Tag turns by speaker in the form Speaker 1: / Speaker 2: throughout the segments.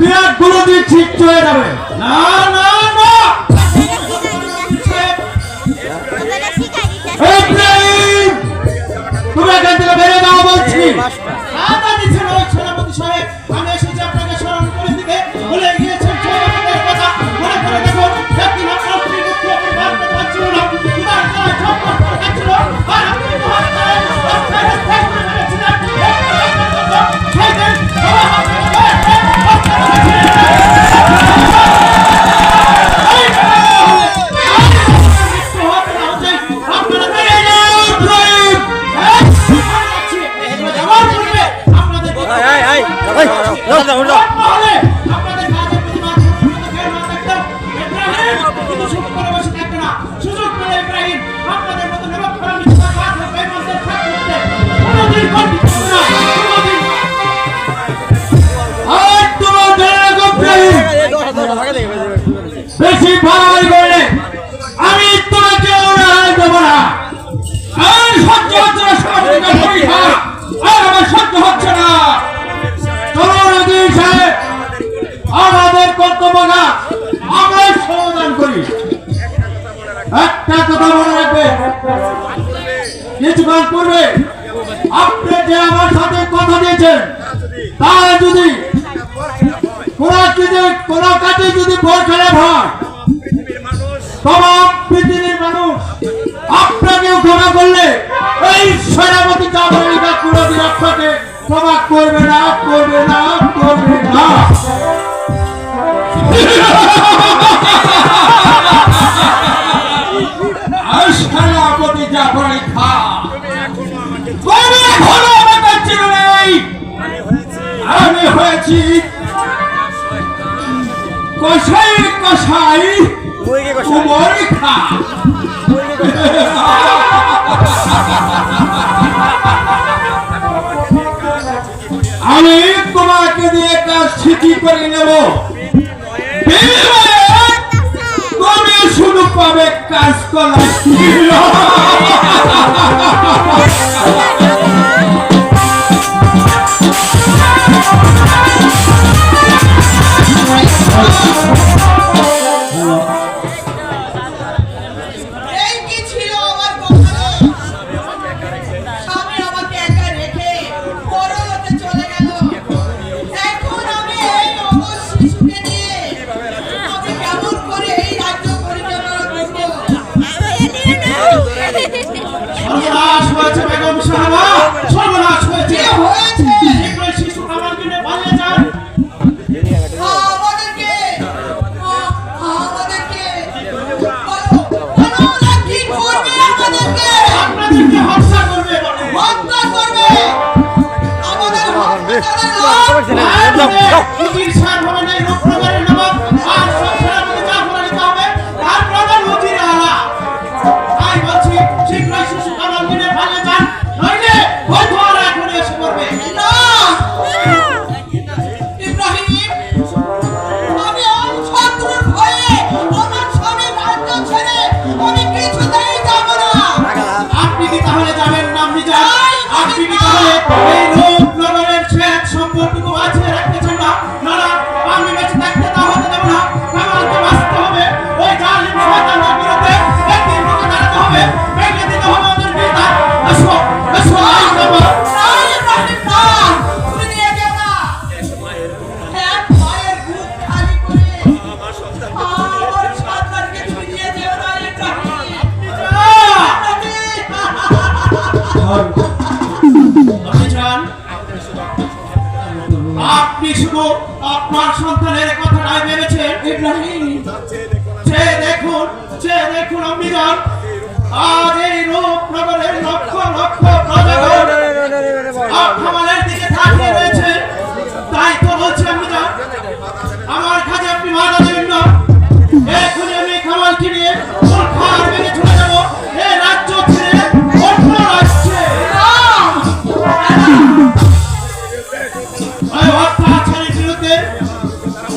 Speaker 1: বিরাটগুলো ঠিক চলে যাবে। না না
Speaker 2: পূর্বে
Speaker 1: আপনি যে আমার সাথে কথা দিয়েছেন যদি কোন কাজে যদি ভোট পৃথিবীর মানুষ ক্ষমা করলে এই সেনাপতি আপনাকে ক্ষমা করবে না করবে না করবে না। আছি। কষাই কষাই আমি তোমাকে দিয়ে কাজ ঠিকই করে নেব। তুমি শুধু পাবে কাজ করা
Speaker 2: business.
Speaker 3: আপনি
Speaker 1: শুধু আপনার সন্তানের কথাটাই ভেবেছেন ইব্রাহিম সে দেখুন সে দেখুন আপনি যান আজ এই রূপনগরের লক্ষ লক্ষ প্রজাগণ আপনাদের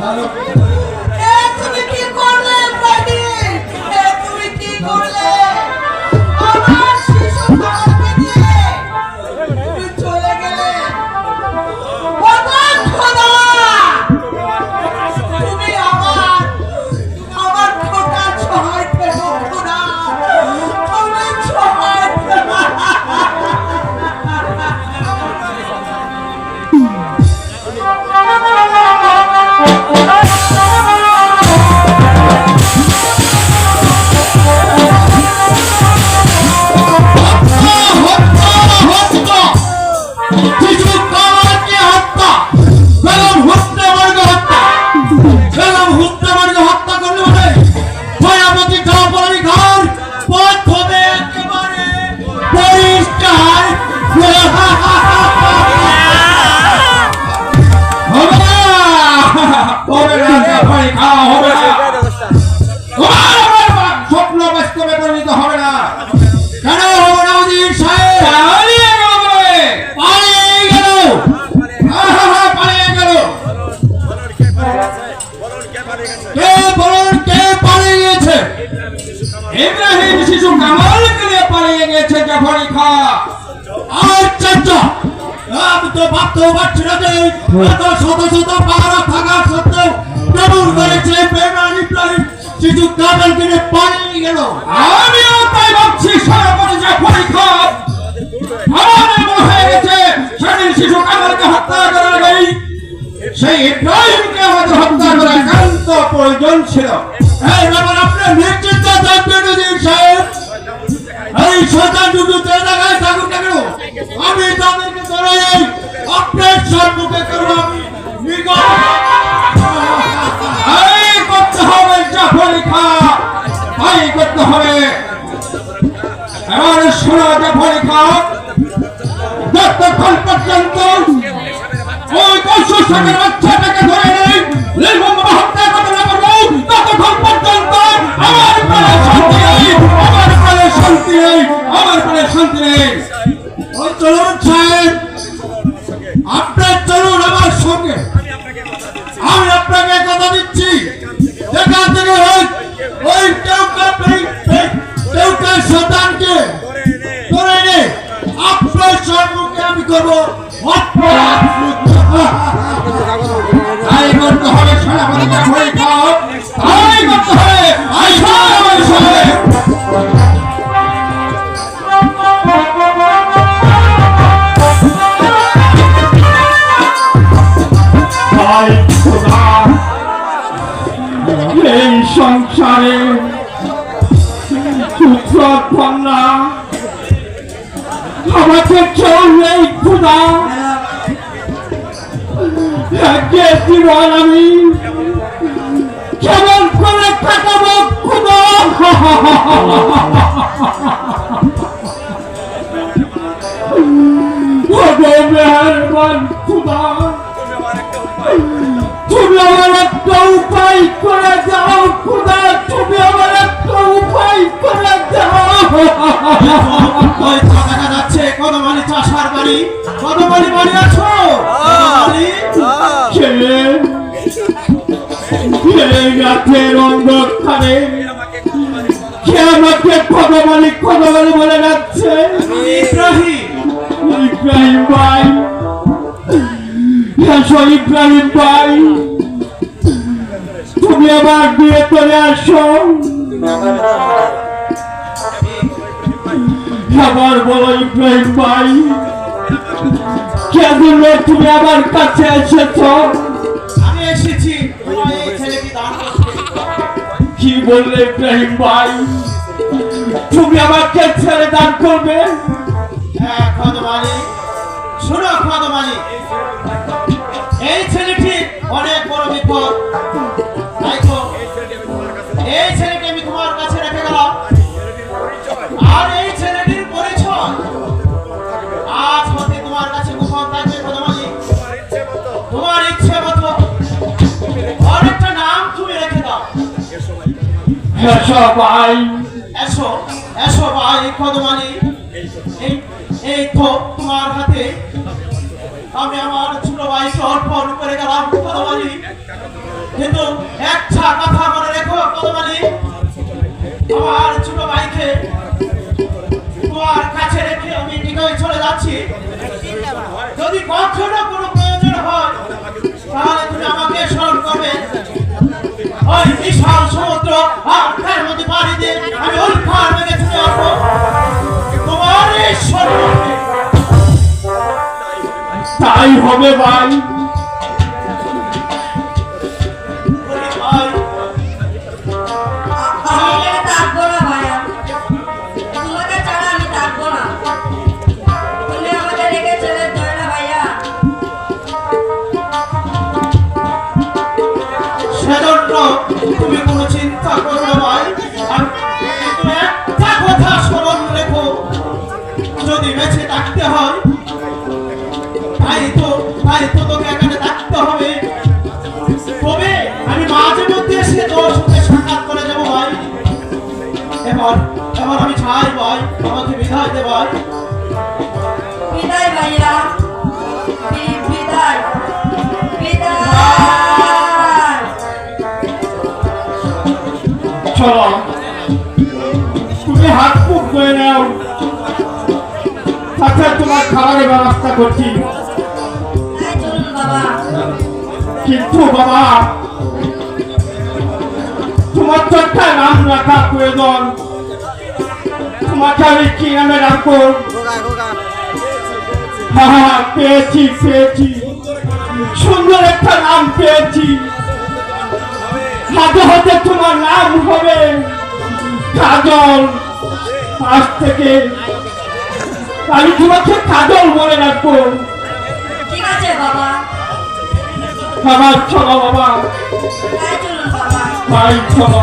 Speaker 2: এ ইব্রাহিম শিশু কামালকে নিয়ে
Speaker 4: পালিয়ে গেছে জাফরি খা। আর চাচা আমি তো ভাবতেও পারছি না যে এত শত শত পাহারা থাকা সত্ত্বেও কেমন করেছে বেমান ইব্রাহিম শিশু কামালকে নিয়ে পালিয়ে গেল আমিও তাই ভাবছি সর্বপরি জাফরি খা আমার এমন হয়ে গেছে সেদিন শিশু কামালকে হত্যা করা নেই সেই ইব্রাহিমকে আমাদের হত্যা করা একান্ত প্রয়োজন ছিল এই ব্যাপার আপনি নিশ্চিত থাকবেন সাহেব এই শয়তান দুটো যে জায়গায় থাকুক না কেন আমি তাদেরকে ধরে আপনার সম্মুখে করব আমি এবার শোনো জাফরি খা যতক্ষণ পর্যন্ত। ওই কৌশল সাগর বাচ্চাটাকে ধরে নেই নির্মম হত্যা করতে না পারব ততক্ষণ পর্যন্ত। আমার আমাকে কেউ নেই খুদা। একে জীবন আমি কেমন করে কাটাবো খুদা? মেহরবান।
Speaker 1: বাড়ি আছো?
Speaker 4: রাতের
Speaker 5: কে আমাকে খোদামালি খোদামালি বলে যাচ্ছে তুমি আবার বিয়ে করে আসো। আবার বলো ইব্রাহিম ভাই। কেমন তুমি আমার কাছে এসেছ।
Speaker 1: আমি এসেছি ছেলেকে
Speaker 5: কি বললে ইব্রাহিম ভাই? তুমি আমাকে ছেড়ে দান করবে?
Speaker 1: হ্যাঁ শোনো খদমালি এই ছেলেটি অনেক বড় বিপদ। এই ছেলেটি আমি তোমার কাছে রেখে গেলাম। আর এই
Speaker 5: এসো ভাই
Speaker 1: এসো এসো ভাই কদমালি এই তোমার হাতে আমি আমার ছোট ভাইকে অর্পণ করে গেলাম কদমালি কিন্তু একটা কথা মনে রেখো কদমালি আমার ছোট ভাইকে তোমার কাছে রেখে আমি টিকায় চলে যাচ্ছি যদি কখনো কোনো প্রয়োজন হয় তাহলে তুমি আমাকে স্মরণ করবে ওই বিশাল সমুদ্র আমি
Speaker 6: থাকব না তুমি
Speaker 1: কোনো চিন্তা করো না ভাই। আর একটা যদি বেঁচে থাকতে হয় তাই তো তাই তো তোকে এখানে থাকতে হবে। তবে আমি মাঝে মধ্যে এসে তোর সঙ্গে সাক্ষাৎ করে যাব ভাই। এবার এবার আমি ভাই আমাকে বিদায় দে ভাই।
Speaker 6: বিদায় ভাইয়া বিদায় বিদায়।
Speaker 5: চলো। তুমি হাত মুখ ধুয়ে নাও। তাতে তোমার খাবারের ব্যবস্থা করছি। কিন্তু বাবা তোমার তো নাম রাখা প্রয়োজন। তোমাকে আমি কি নামে রাখব হ্যাঁ হ্যাঁ, পেয়েছি পেয়েছি। সুন্দর একটা নাম পেয়েছি। হাতে হাতে তোমার নাম হবে কাজল। আজ থেকে আমি তোমাকে কাজল বলে রাখব
Speaker 6: ঠিক আছে বাবা।
Speaker 5: আমার চলো বাবা। ভাই চলো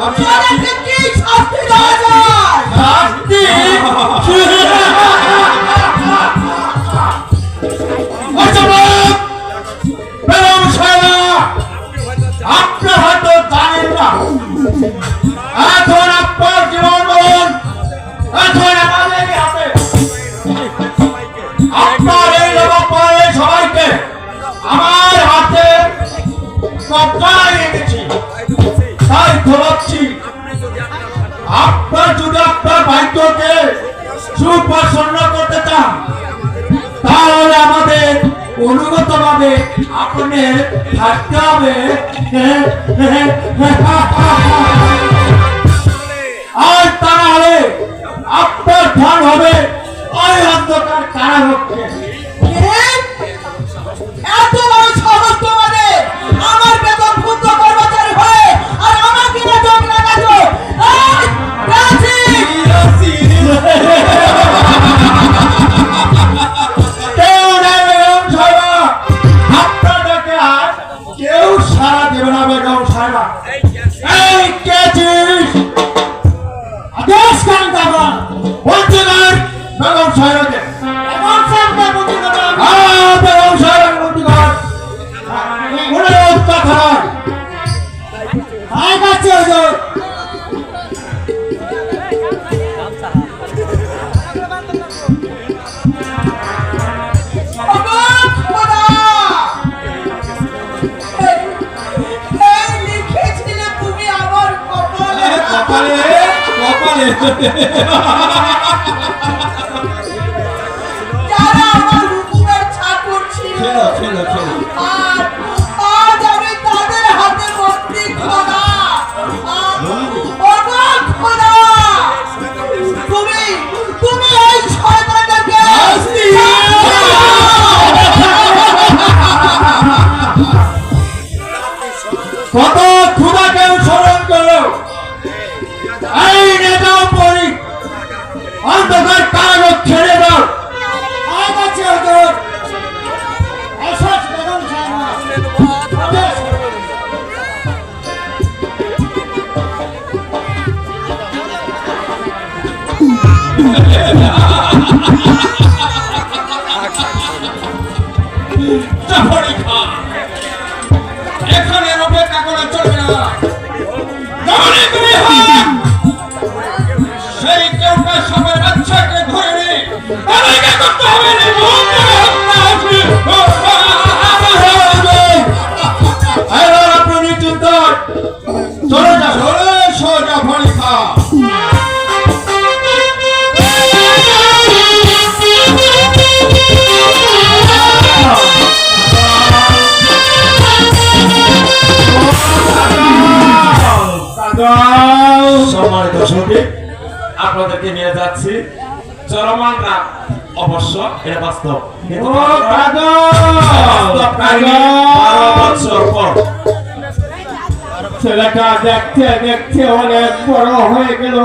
Speaker 6: Martina. উপাসনা করতে
Speaker 4: চান তাহলে আমাদের অনুগত ভাবে আপনার থাকতে হবে। আর তাহলে わかれ এটা বাস্তব। ছেলেটা দেখতে দেখতে অনেক বড় হয়ে গেল।